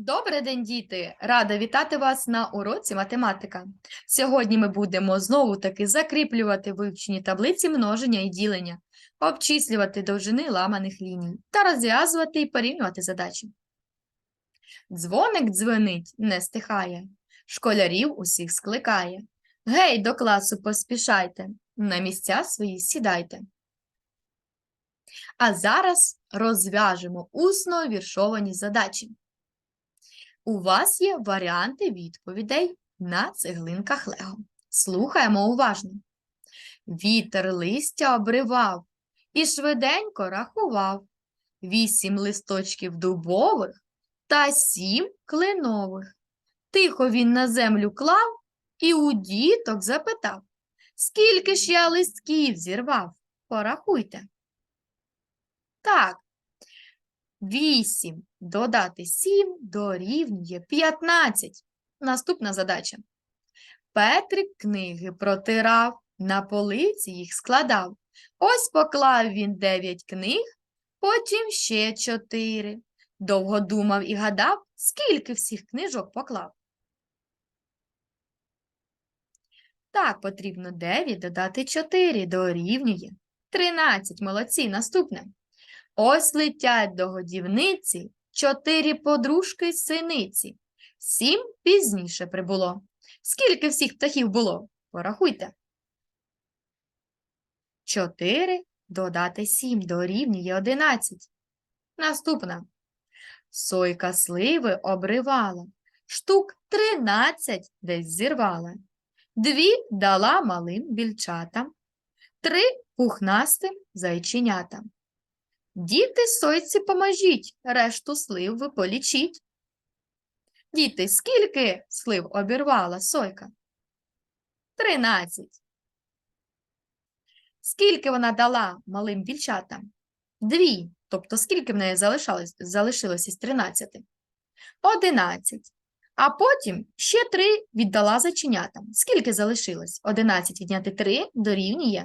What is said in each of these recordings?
Добрий день, діти! Рада вітати вас на уроці математика. Сьогодні ми будемо знову таки закріплювати вивчені таблиці множення і ділення, обчислювати довжини ламаних ліній та розв'язувати і порівнювати задачі. Дзвоник дзвенить, не стихає, школярів усіх скликає. Гей, до класу поспішайте, на місця свої сідайте. А зараз розв'яжемо усно віршовані задачі. У вас є варіанти відповідей на цеглинках Лего. Слухаємо уважно. Вітер листя обривав і швиденько рахував. Вісім листочків дубових та сім кленових. Тихо він на землю клав і у діток запитав, скільки ж я листків зірвав? Порахуйте. Так, 8 додати 7 дорівнює 15. Наступна задача. Петрик книги протирав, на полиці їх складав. Ось поклав він 9 книг, потім ще 4. Довго думав і гадав, скільки всіх книжок поклав. Так, потрібно 9 додати 4 дорівнює 13. Молодці, наступне. Ось летять до годівниці чотири подружки синиці. Сім пізніше прибуло. Скільки всіх птахів було? Порахуйте. Чотири додати сім дорівнює одинадцять. Наступна. Сойка сливи обривала. Штук тринадцять десь зірвала. Дві дала малим більчатам. Три пухнастим зайченятам. Діти, сойці поможіть, решту слив ви полічіть. Діти, скільки слив обірвала сойка? Тринадцять. Скільки вона дала малим більчатам? Дві. Тобто, скільки в неї залишалось, залишилось із тринадцяти? Одинадцять. А потім ще три віддала заченятам. Скільки залишилось? Одинадцять відняти три дорівнює?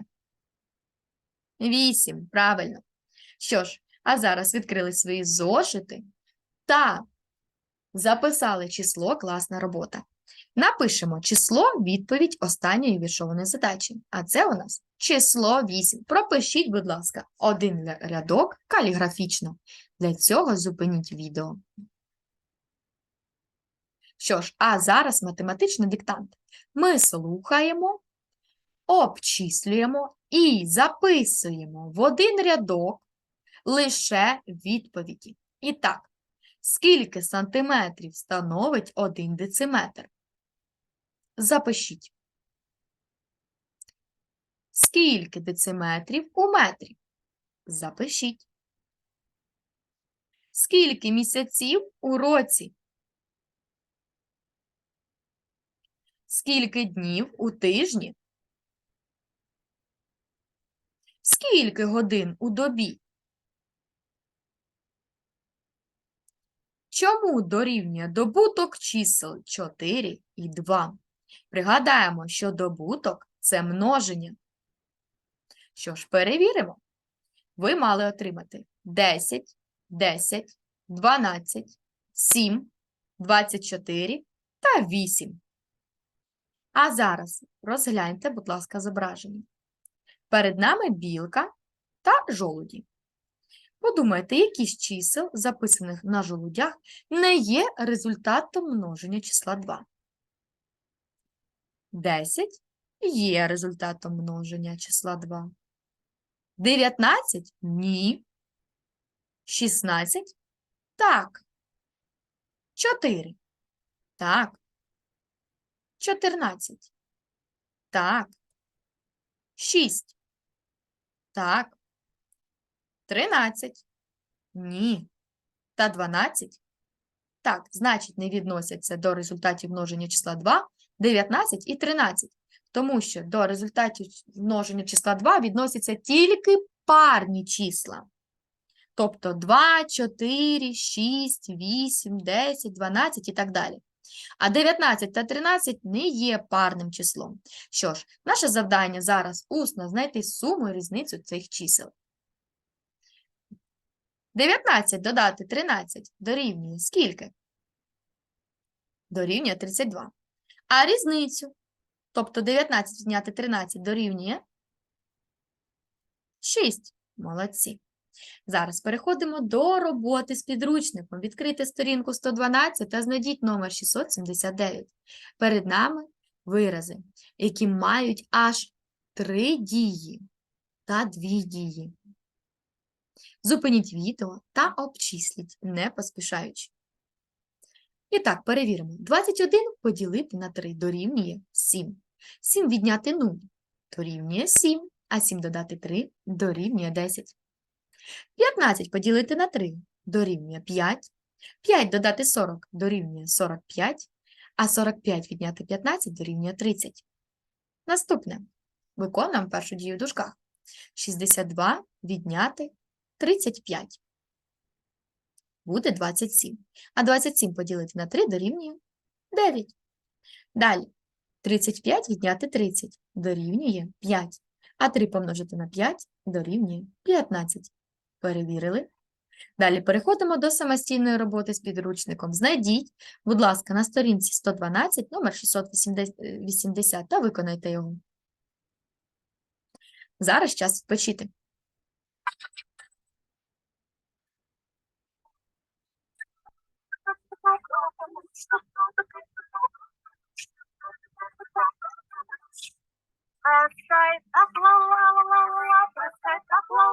Вісім. Правильно. Що ж, а зараз відкрили свої зошити та записали число класна робота. Напишемо число відповідь останньої віршованої задачі. А це у нас число 8. Пропишіть, будь ласка, один рядок каліграфічно. Для цього зупиніть відео. Що ж, а зараз математичний диктант. Ми слухаємо, обчислюємо і записуємо в один рядок лише відповіді. І так, скільки сантиметрів становить один дециметр? Запишіть. Скільки дециметрів у метрі? Запишіть. Скільки місяців у році? Скільки днів у тижні? Скільки годин у добі? Чому дорівнює добуток чисел 4 і 2? Пригадаємо, що добуток – це множення. Що ж, перевіримо. Ви мали отримати 10, 10, 12, 7, 24 та 8. А зараз розгляньте, будь ласка, зображення. Перед нами білка та жолуді. Подумайте, які з чисел, записаних на жолудях, не є результатом множення числа 2. 10 є результатом множення числа 2. 19 – ні. 16 – так. 4 – так. 14 – так. 6 – так. 13 – ні. Та 12 – так. Значить, не відносяться до результатів множення числа 2, 19 і 13. Тому що до результатів множення числа 2 відносяться тільки парні числа. Тобто 2, 4, 6, 8, 10, 12 і так далі. А 19 та 13 не є парним числом. Що ж, наше завдання зараз усно знайти суму і різницю цих чисел. 19 додати 13 дорівнює скільки? дорівнює 32. А різницю, тобто 19 відняти 13 дорівнює 6. Молодці. Зараз переходимо до роботи з підручником. Відкрийте сторінку 112 та знайдіть номер 679. Перед нами вирази, які мають аж три дії та дві дії. Зупиніть відео та обчисліть, не поспішаючи. І так, перевіримо. 21 поділити на 3 дорівнює 7. 7 відняти 0 дорівнює 7, а 7 додати 3 дорівнює 10. 15 поділити на 3 дорівнює 5. 5 додати 40 дорівнює 45, а 45 відняти 15 дорівнює 30. Наступне. Виконуємо першу дію в дужках. 62 відняти 35. Буде 27. А 27 поділити на 3 дорівнює 9. Далі. 35 відняти 30 дорівнює 5. А 3 помножити на 5 дорівнює 15. Перевірили. Далі переходимо до самостійної роботи з підручником. Знайдіть, будь ласка, на сторінці 112, номер 680 та виконайте його. Зараз час відпочити. Outside up low, low, low, low, outside up low.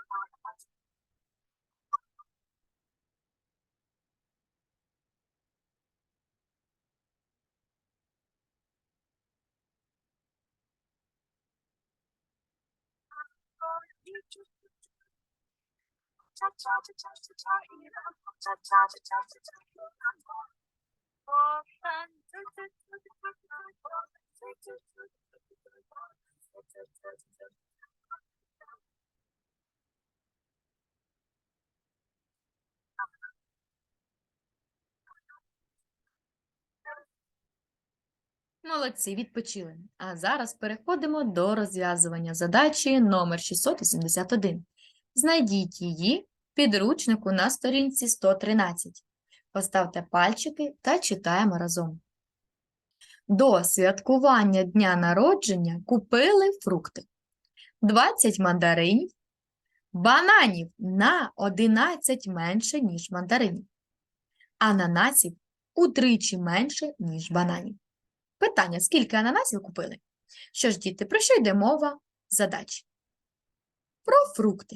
Oh, Молодці, відпочили. А зараз переходимо до розв'язування задачі номер 681. Знайдіть її в підручнику на сторінці 113. Поставте пальчики та читаємо разом. До святкування дня народження купили фрукти. 20 мандаринів, бананів на 11 менше, ніж мандаринів, ананасів утричі менше, ніж бананів. Питання: скільки ананасів купили? Що ж, діти, про що йде мова задач? Про фрукти.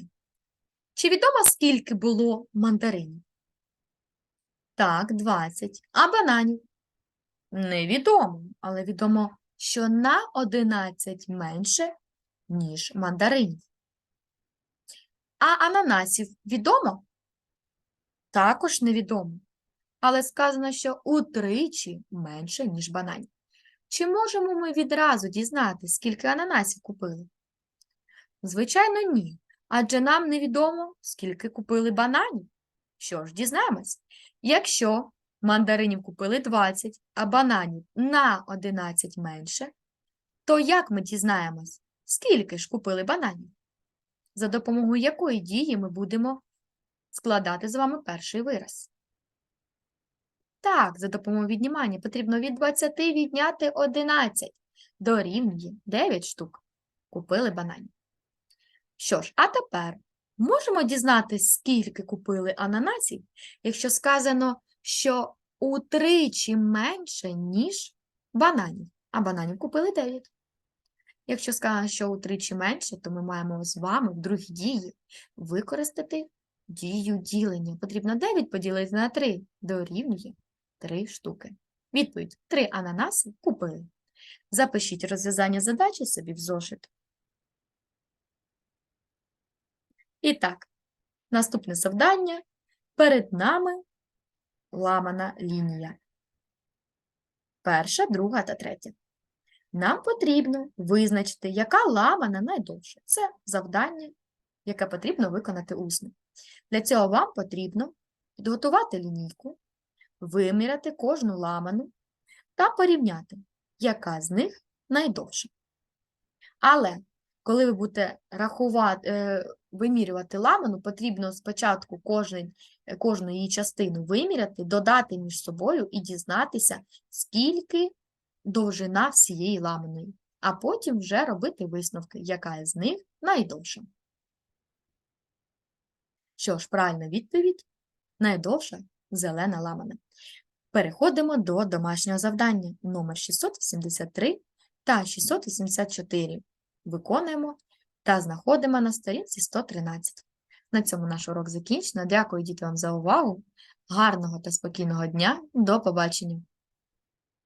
Чи відомо, скільки було мандаринів? Так, 20. А бананів? Невідомо, але відомо, що на 11 менше, ніж мандаринів. А ананасів відомо? Також невідомо. Але сказано, що утричі менше, ніж бананів. Чи можемо ми відразу дізнати, скільки ананасів купили? Звичайно, ні. Адже нам невідомо, скільки купили бананів. Що ж, дізнаємось. Якщо мандаринів купили 20, а бананів на 11 менше, то як ми дізнаємось, скільки ж купили бананів? За допомогою якої дії ми будемо складати з вами перший вираз? Так, за допомогою віднімання потрібно від 20 відняти 11. Дорівнює 9 штук. Купили бананів. Що ж, а тепер можемо дізнатися, скільки купили ананасів, якщо сказано, що утричі менше, ніж бананів, а бананів купили 9. Якщо сказано, що утричі менше, то ми маємо з вами в другій дії використати дію ділення. Потрібно 9 поділити на 3 дорівнює 3 штуки. Відповідь: 3 ананаси купили. Запишіть розв'язання задачі собі в зошит. І так, наступне завдання. Перед нами ламана лінія. Перша, друга та третя. Нам потрібно визначити, яка ламана найдовша. Це завдання, яке потрібно виконати усно. Для цього вам потрібно підготувати лінійку, виміряти кожну ламану та порівняти, яка з них найдовша. Але коли ви будете рахувати, е, вимірювати ламану, потрібно спочатку кожен, кожну її частину виміряти, додати між собою і дізнатися, скільки довжина всієї ламаної, а потім вже робити висновки, яка з них найдовша. Що ж, правильна відповідь найдовша зелена ламана. Переходимо до домашнього завдання номер 683 та 684. Виконуємо та знаходимо на сторінці 113. На цьому наш урок закінчено. Дякую діти вам за увагу. Гарного та спокійного дня. До побачення!